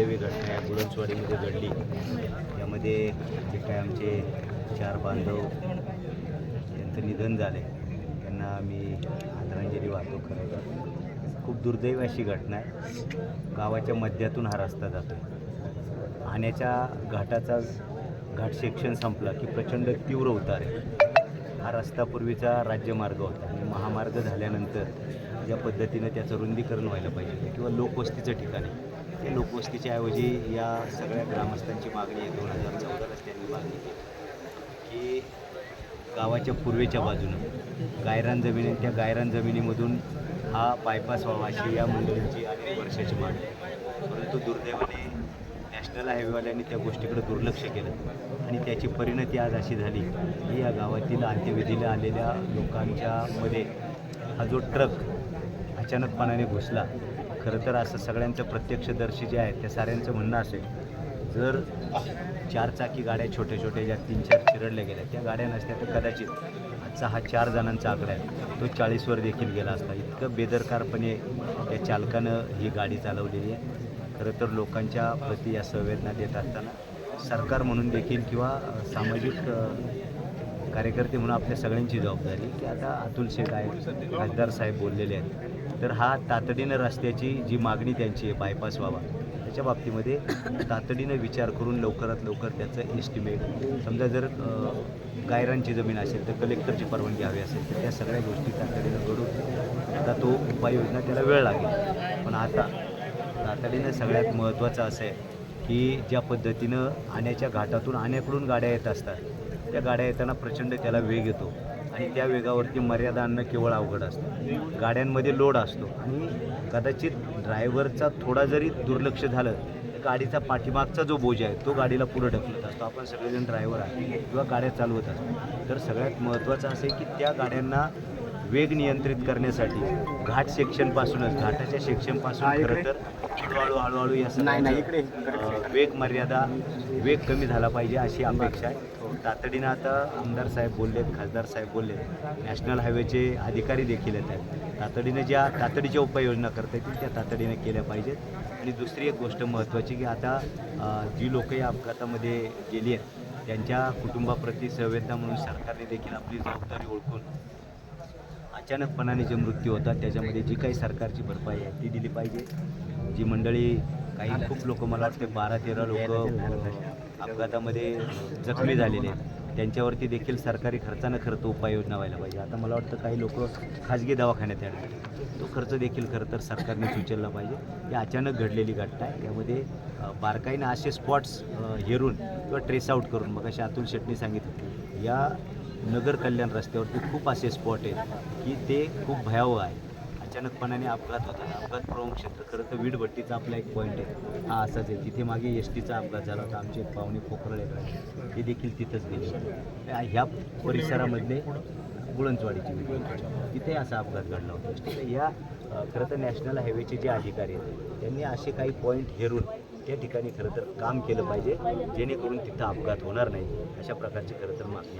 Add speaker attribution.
Speaker 1: दुर्दैवी घटना या बुलंदवाडीमध्ये घडली. यामध्ये जे काय आमचे चार बांधव यांचं निधन झाले त्यांना आम्ही आदरांजली वाहतो खरं खूप दुर्दैवी अशी घटना आहे. गावाच्या मध्यातून हा रस्ता जातो आण्याच्या घाटाचा घाट सेक्शन संपला की प्रचंड तीव्र उतार आहे. हा रस्ता पूर्वीचा राज्यमार्ग होता. आणि महामार्ग झाल्यानंतर ज्या पद्धतीनं त्याचं रुंदीकरण व्हायला पाहिजे किंवा लोकवस्तीचं ठिकाण आहे. हे लोकवस्तीच्या ऐवजी या सगळ्या ग्रामस्थांची मागणी आहे. दोन हजार चौदालाच त्यांनी मागणी केली. की गावाच्या पूर्वेच्या बाजूनं गायरान जमीन त्या गायरान जमिनीमधून हा बायपास व्हावा अशी या मंडळींची अनेक वर्षाची मागणी आहे. परंतु दुर्दैवाने नॅशनल हायवेवाल्यांनी त्या गोष्टीकडे दुर्लक्ष केलं आणि त्याची परिणती आज अशी झाली की या गावातील अंत्यविधीला आलेल्या लोकांच्यामध्ये हा जो ट्रक अचानकपणाने घुसला खरं तर असं सगळ्यांचं प्रत्यक्षदर्शी जे आहे त्या साऱ्यांचं म्हणणं असेल जर चारचाकी गाड्या छोट्या छोट्या ज्या तीन चार चिरडल्या गेल्या त्या गाड्या नसल्या तर कदाचित आजचा हा चार जणांचा आकडा आहे तो चाळीसवर देखील गेला असता. इतकं बेदरकारपणे या चालकानं ही गाडी चालवलेली आहे. खरं तर लोकांच्या प्रती या संवेदना देत असताना सरकार म्हणून देखील किंवा सामाजिक कार्यकर्ते म्हणून आपल्या सगळ्यांची जबाबदारी की आता अतुल शेख आहेत खासदार साहेब बोललेले आहेत. तर हा तातडीनं रस्त्याची जी मागणी त्यांची आहे बायपास व्हावा. त्याच्या बाबतीमध्ये तातडीनं विचार करून लवकरात लवकर त्याचं एस्टिमेट समजा जर गायरांची जमीन असेल तर कलेक्टरची परवानगी हवी असेल तर त्या सगळ्या गोष्टी तातडीनं घडून आता तो उपाययोजना त्याला वेळ लागेल. पण आता तातडीनं सगळ्यात महत्त्वाचं असं आहे की ज्या पद्धतीनं आण्याच्या घाटातून आण्याकडून गाड्या येत असतात त्या गाड्या येताना प्रचंड त्याला वेग येतो. आणि त्या वेगावरती मर्यादा आणणं केवळ अवघड असतं. गाड्यांमध्ये लोड असतो. आणि कदाचित ड्रायव्हरचा थोडा जरी दुर्लक्ष झालं तर गाडीचा पाठीमागचा जो बोज आहे तो गाडीला पुढं ढकलत असतो. आपण सगळेजण ड्रायव्हर आहे किंवा गाड्या चालवत असतो. तर सगळ्यात महत्त्वाचं असं आहे की त्या गाड्यांना वेग नियंत्रित करण्यासाठी घाट सेक्शनपासूनच घाटाच्या सेक्शनपासून खरं तर हळूहळू हळूहळू या सगळ्यांचं, अं, वेग मर्यादा वेग कमी झाला पाहिजे अशी अपेक्षा आहे. तातडीनं आता आमदार साहेब बोललेत खासदार साहेब बोललेत. नॅशनल हायवेचे अधिकारी देखील येत आहेत. तातडीनं ज्या तातडीच्या उपाययोजना करता येतील त्या तातडीनं केल्या पाहिजेत. आणि दुसरी एक गोष्ट महत्त्वाची की आता जी लोकं या अपघातामध्ये गेली आहेत त्यांच्या कुटुंबाप्रती संवेदना म्हणून सरकारने देखील आपली जबाबदारी ओळखून अचानकपणाने जे मृत्यू होतात त्याच्यामध्ये जी काही सरकारची भरपाई आहे ती दिली पाहिजे. जी मंडळी काही खूप लोक मला वाटते बारा तेरा लोक अपघातामध्ये जखमी झालेले आहेत. त्यांच्यावरती देखील सरकारी खर्चानं खरं तर उपाययोजना व्हायला पाहिजे. आता मला वाटतं काही लोक खाजगी दवाखान्यात आहेत. तो खर्च देखील खरं तर सरकारने उचलला पाहिजे. ही अचानक घडलेली घटना आहे. यामध्ये बारकाईनं असे स्पॉट्स हेरून किंवा ट्रेस आऊट करून मग असे अतुल शेट्टी सांगितलं या नगर कल्याण रस्त्यावरती खूप असे स्पॉट आहेत की ते खूप भयावह आहे अचानकपणाने अपघात होता. अपघात प्रमुख क्षेत्र खरं तर वीडभट्टीचा आपला एक पॉईंट आहे. हा असाच आहे. तिथे मागे एस टीचा अपघात झाला होता. आमचे पाहुणे पोखरळेकडे ते देखील तिथंच गेले होते. ह्या परिसरामधले गुळंचवाडीची तिथे असा अपघात घडला होता. तर या खरं तर नॅशनल हायवेचे जे अधिकारी आहेत त्यांनी असे काही पॉईंट हेरून त्या ठिकाणी खरं तर काम केलं पाहिजे जेणेकरून तिथं अपघात होणार नाही. अशा प्रकारची खरं तर मागणी